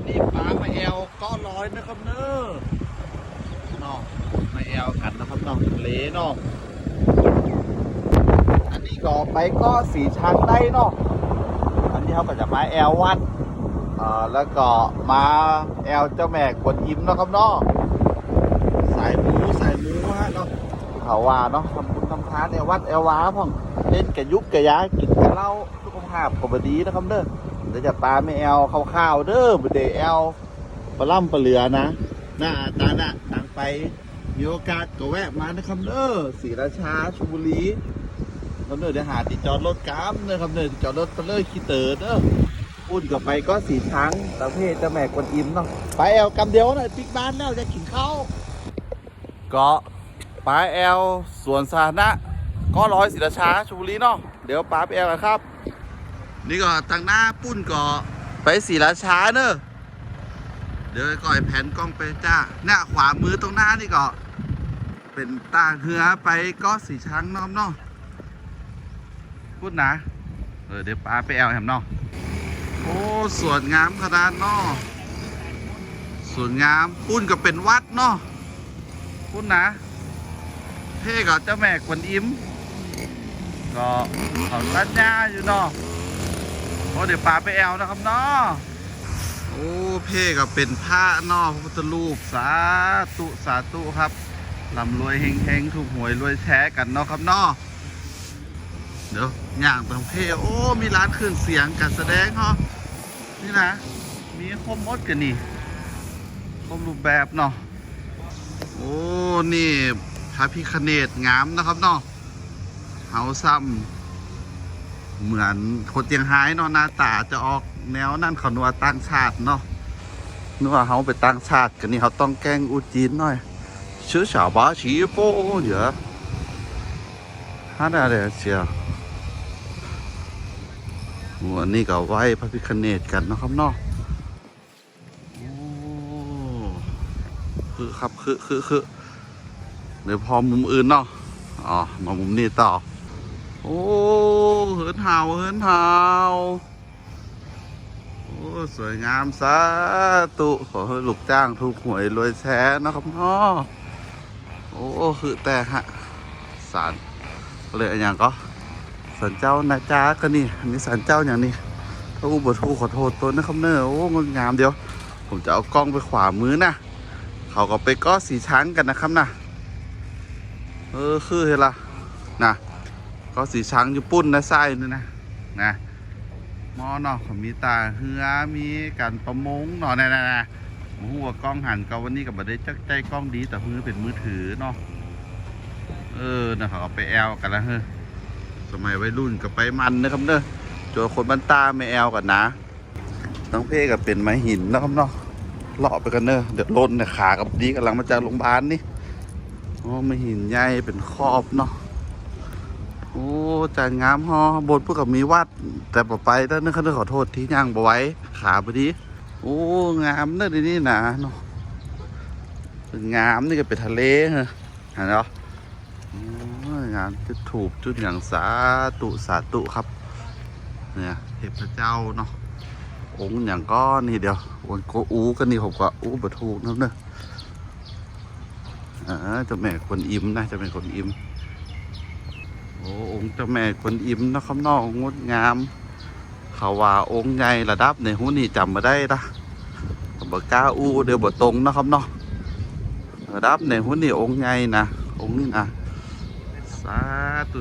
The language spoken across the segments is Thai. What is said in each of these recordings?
วันนี้ปลามาแอลก็ร้อยนะครับเนอะนาะมาแอลกันนะครับนาะทะเลนาะอันนี้ก็ไปก็สีช้างได้นาะอันนี้เขาก็จะมาแอลวัดอ่าแล้วก็มาแอลเจ้าแม่กวนอิมนะครับนาะสายหมูสายหมูฮะเนาะเขาว่าเนาะทำบุญทำทานในวัดแอลวาพ่องเล่นกับยุกกับยากินกับเหล้าสุขภาพก็บดีนะครับเด้อ เดี๋ยวจะปลาไม่แอลข้าวๆเด้อบเดแอลปลาล่ำปลาเหลือนะหน้าตาหน้าต่างไปมีโอกาสก็แวะมานะครับเด้อศรีราชาชลบุรีแล้วเด้อเดี๋ยวหาติดจอดรถกามเด้อครับเด้อจอดรถไปเลยขี้เต๋อเด้ออุ่นกับไปก็สีช้างตะเพศจ้าแม่กวนอิมเนาะไปแอลกำเดียวหน่อยปิกบ้านแล้วจะกินข้าวก็ปลาแอลสวนสาธารณะก็ร้อยศรีราชาชลบุรีเนาะเดี๋ยวปลาไปแอลกันครับ นี่ก็ทางหน้าปุ้นก็ไปสีราชาเนอะเดี๋ยวก่อยแผนกล้องไปจ้าเนี่ขวามือตรงหน้านี่ก็เป็นตาเหือไปก็สีช้างน้อมนาะพูดนะเออเดี๋ยวปลาไปแอลแฮมนาะโอ้สวนงามขนาดนาะสวนงามปุ้นก็เป็นวัดนาะพูดนะเท่กับเจ้าแม่กวนอิมก็เขาตัดหญ้าอยู่นาะเพราะเดี๋ยวปลาไปแอลนะครับเนาะโอ้เพ่ก็เป็นผ้านอพระพุทธรูปสาธุสาธุครับลำรวยเฮงๆถูกหวยรวยแท้กันเนาะครับเนาะเดี๋ยวย่างไปของเพ่โอ้มีร้านเครื่องเสียงการแสดงเนาะนี่นะ มีคมมดกันนี่คมรูปแบบเนาะโอ้นี่พระพิคเนตงามนะครับเนาะเฮาซ้ำ เหมือนคนเตียงไฮ้เนาะหน้าตาจะออกแนวนั่นเขานัวต่างชาติเนาะนัวาเฮาไปต่างชาติกันนี่เขาต้องแกล้งอูจีนหน่อยชื่อสาวบ้าชีโป้เหรอฮะอะไรเชียววันนี้ก็ไหว้พระพิคเนตกันนะครับเนาะโอ้คือครับคือคือคือเดี๋ยวพอมุมอื่นเนาะอ๋อมามุมนี้ต่อ โอ้เหินเห่าเหินเห่าโอ้สวยงามสาตุขอให้ลูกจ้างถูกหวยรวยแท้นะครับพ่อโอ้คือแต่ฮะสารเลยอย่างก็สันเจ้านาจาก็นี่อันนี้สันเจ้าอย่างนี้ถ้าอุบัติขอโทษตัวนะครับเนอะโอ้งดงามเดียว ผมจะเอากล้องไปขวามือนะเขาก็ไปก้อสีช้างกันนะครับนะเออคือเห็นละนะ ก็สีช้างอยู่ปุ้นนะไส้นี่นะนะหมอเนาะเขามีตาเหือมีการประมงเนาะนะนะนะหัวกล้องหันก็วันนี้กับบัได้จักใจกล้องดีแต่มือเป็นมือถือเนาะเออนะเขาเอาไปแอลกันแล้วเฮ้ยสมัยวัยรุ่นก็ไปมันนะครับเนอะเจอคนบ้านตาไม่แอลกันนะต้องเพ่กับเป็นไม้หินนะครับเนาะเลาะไปกันเนอะเดือดร้อนเนี่ยขากับดีกำลังมาจากโรงพยาบาลนี่โอ้ไม่หินใหญ่เป็นครอบเนาะ โอ้จานงามฮอบนพวกกับมีวัด แต่ปไปแล้วนึกเขาขอโทษที่ย่างบไว้ ขาพอดีโอ้งามเนอะดีนี่นะเนาะงามนี่ก็เป็นทะเลเหรอเห็นเนาะโอ้ยงามจะถูกจุดอย่างสาตุสาตุครับ เนี่ยเทพเจ้าเนาะองค์อย่างก้อนนี่เดียววันก็อู้กันนี่ผมก็อู้บะถูกนั่นเนอะอ่าจ้าแม่คนอิ่มนะจ้าแม่คนอิ่ม อ้องค์เจ้าแม่คนอิมนะครับนอกงดงามเขาว่าองค์ใหญ่ระดับในหูนี่จำมาได้ละบ่กล้าอู้เดี๋ยวบ่ตรงนะครับเนาะระดับในหูนี่องค์ใหญ่นะองค์นี่นะสาธุ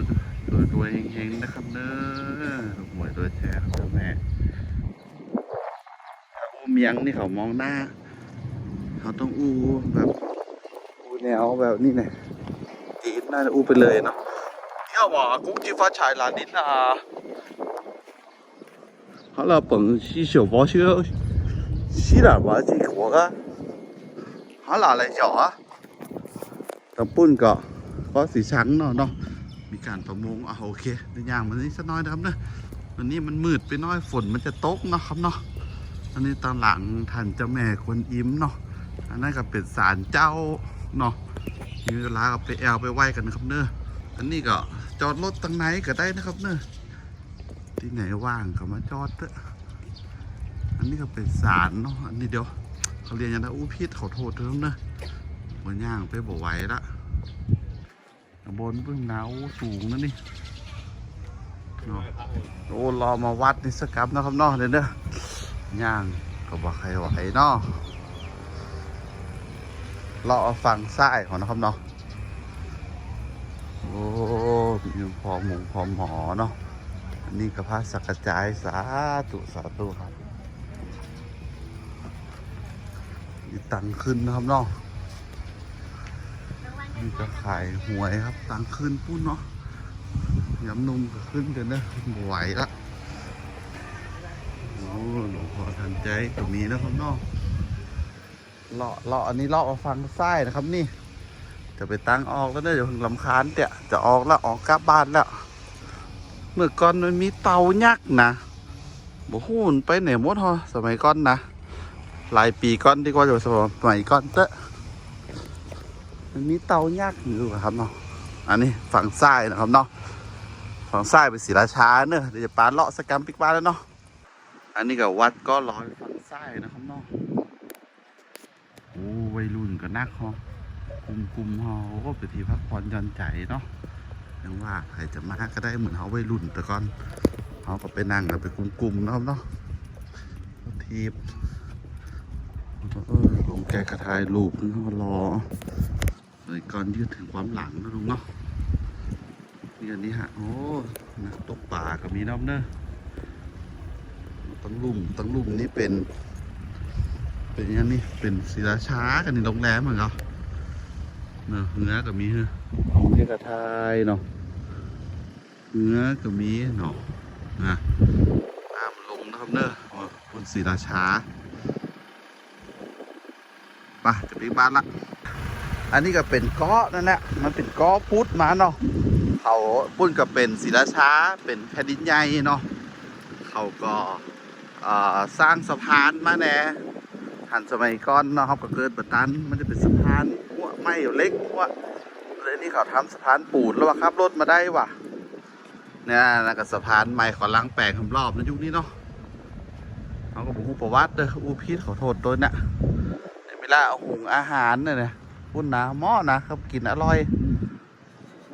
ตัวตัวเฮงๆนะครับเน้อหวยตัวแท้ครับเจ้าแม่ถ้าอู้เมียงนี่เขามองหน้า เขาต้องอู้แบบอูแนวแบบนี้เนี่ยจีนน่าจะอูไปเลยเนาะ 你好嘛，公鸡发财啦！您啊，好了，本期小包修洗点吧，这活个，好哪来叫啊？ตำปุ้นก็ก็สีช้างเนาะเนาะมีการประมงอ่ะโอเคในอย่างมันนี้สักน้อยนะครับเนอะวันนี้มันมืดไปหน้อยฝนมันจะตกเนาะครับเนาะอันนี้ตอนหลังท่านเจ้าแม่ควนอิมเนาะ อันนั้นก็เป็นศาลเจ้าเนาะมีเวลาก็ไปแอลไปไหว้กันนะครับเนอะ อันนี้ก็จอดรถตั้งไหนก็ได้นะครับเนอะที่ไหนว่างก็มาจอดเถอะอันนี้ก็เป็นสารเนาะอันนี้เดี๋ยวเขาเรียนยังไงอู้พิษขอโทษเถอะนะมันย่างไปบ่ไหวละบนเบื้องหนาวสูงนะนี่เนาะโอ้รอมาวัดนี่สกับนะครับเนาะเดี๋ยวเด้อย่างก็บอกใครไหวเนาะรอเอาฟังซ้ายของนะครับเนาะ โอ้มีพอหมูพอหมอเนาะอันนี้ก็พระสักกระจายสาธุสาธุครับนี่ตังขึ้นนะครับเนาะนี่ก็ขายหวยครับ ตังขึ้นปุ้นเนาะยำนมก็ขึ้นกันนะไหวละโอ้หลวงพ่อทันใจก็มีนะครับเนาะเลาะเลาะอันนี้เลาะมาฟังซ้ายนะครับนี่ จะไปตั้งออกแล้วเด้อเดี๋ยวพึ่งลำคาญเตี่ยจะออกแล้วออกกลับบ้านแล้ว เมื่อก่อนมันมีเตายักษ์นะบ่ฮู้มันไปไหนหมดฮะสมัยก่อนนะหลายปีก่อนที่กว่าจะสมัยก่อนเตะมันมีเตายักษ์อยู่ครับเนาะอันนี้ฝั่งซ้ายนะครับเนาะฝั่งซ้ายเป็นศรีราชาเนอะเดี๋ยวจะปาเลาะสกรรมปิกบ้านแล้วเนาะอันนี้กับวัดก็ร้อยฝั่งซ้ายนะครับเนาะโอ้วัยรุ่นก็นักฮะ ลุ่มกลุ่มเฮาก็ไปที่พักผ่อนหย่อนใจเนาะยังว่าใครจะมาก็ได้เหมือนเฮาไวัยรุ่นแต่ก่อนเฮาก็ไปนั่งกันไปกลุ่มๆเนาะเนาะทีบเออลงแกกระทายรูปนึงเขารอเลยก่อนยืดถึงความหลังนะลุงเนาะนี่อันนี้ฮะโอ้นักตกป่าก็มีน้ำเนอะตั้งลุ่มตั้งลุ่มนี่เป็น เป็นอยังนี่เป็นศิลาช้ากันในโรงแรมเหมือนกัน เนาะเนื้อก็มีเฮ้เนื้อกระทายเนาะเนื้อก็มีเนาะนะน้ำลงนะครับเนอะอ๋อบนศรีราชาไปจะไปบ้านละ อันนี้ก็เป็นเกาะนั่นแหละ มันเป็นเกาะพุทธมาเนาะ เขาปุ้นก็เป็นศรีราชาเป็นแผ่นดินใหญ่เนาะ เขาก็เอ่อสร้างสะพานมาแน่หันสมัยก่อนเนาะครับก็เกิดแบบนั้นมันจะเป็นสะพานหัว ไม่เล็กหัวเลยนี่เขาทำสะพานปูนแล้วว่าครับรถมาได้ว่ะเนี่ยนะกับสะพานใหม่ขอล้างแปลงคำรอบในยุคนี้เนาะเขาก็บอกหูปวัตเด้ออูพีทขอโทษตัวเนี่ยเวลาเอาหุงอาหารเนี่ยนะพุ่นนะหม้อนะครับกินอร่อย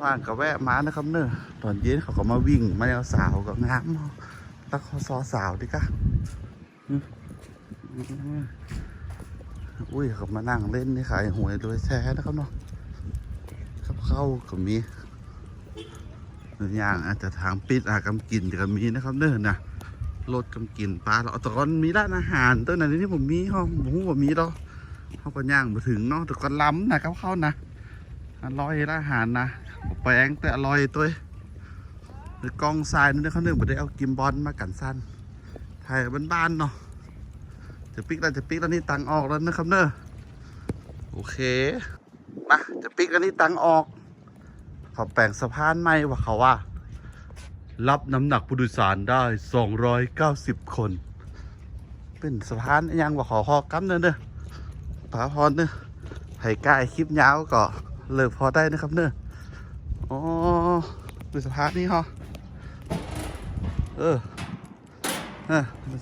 ว่างก็แวะมานะครับเนอะตอนเย็นเขาก็มาวิ่งมาแนวสาวก็งามเนาะแล้วเขาซอสาวดิกะ อุ้ยเขามานั่งเล่นนี่ขายหวยโดยแท้นะครับเนาะกับเข้าวก็มีหนึ่งอย่างอาจจะทางปิดอากำกินก็มีนะครับเด้อนะรถกำกินปลาเราแต่ก่อนมีร้านอาหารตัวไหนที่ผมมีห้องผมว่ามีเราเขาก็ย่างมาถึงเนาะแต่ก่อนล้ำนะกับเข้าวนะอร่อยร้านอาหารนะแปลงแต่อร่อยตัวกองทรายนั่นนะครับเนื่องไม่ได้เอากิมบอลมากันสั้นไทยบ้านๆเนาะ จะปิกแล้วจะปิกแล้วนี่ตังออกแล้วนะครับเนอะโอเคมาจะปิกแล้วนี่ตังออกขอแปลงสะพานใหม่ว่าเขาว่า รับน้ำหนักผู้โดยสารได้ 290 คน เป็นสะพานยังว่าขอหอกั้มเนอะเนอะผาพรเนอะไผ่กายคลิปยาวก็เลิกพอได้นะครับเนอะอ๋อเป็นสะพานนี้ฮะเออ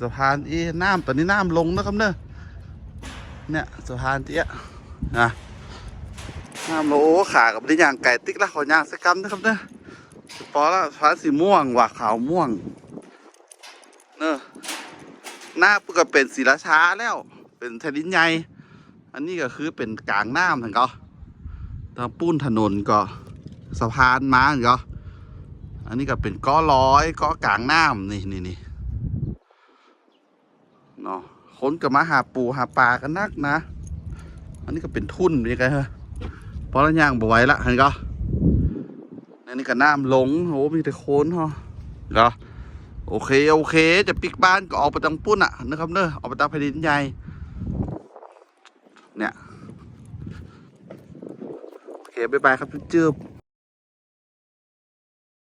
สะพานอีน้ำตอนนี้น้ำลงนะครับเนอะเนี่ยสะพานเตี้ยนะน้ำลงโอ้ขากับได้ยางไก่ติ๊กละขอยางสักกำนะครับเนอะพอละสะพานสีม่วงว่ะขาวม่วงเนอะหน้าปุ๊กก็เป็นสีราชาแล้ว เป็นแผ่นดินใหญ่อันนี้ก็คือเป็นกลางน้ำถึงก็ทางปุ้นถนนก็สะพานม้าถึงก็อันนี้ก็เป็นก้อร้อยก้อกลางน้ำนี่นี่นี่ เนาะ คนกับมาหาปูหาปลากันนักนะ อันนี้ก็เป็นทุ่นยังไงฮะพอแล้วย่างบ่ไหวละเห็นก็อันนี้ก็น้ำลงโอ้มีแต่โคนฮะก็โอเคโอเค จะปิกบ้านก็ออกไปตังปุ้นอะนะครับเนอะออกไปตังแผ่นดินใหญ่เนี่ยโอเคบ๊ายบายครับจุ๊บ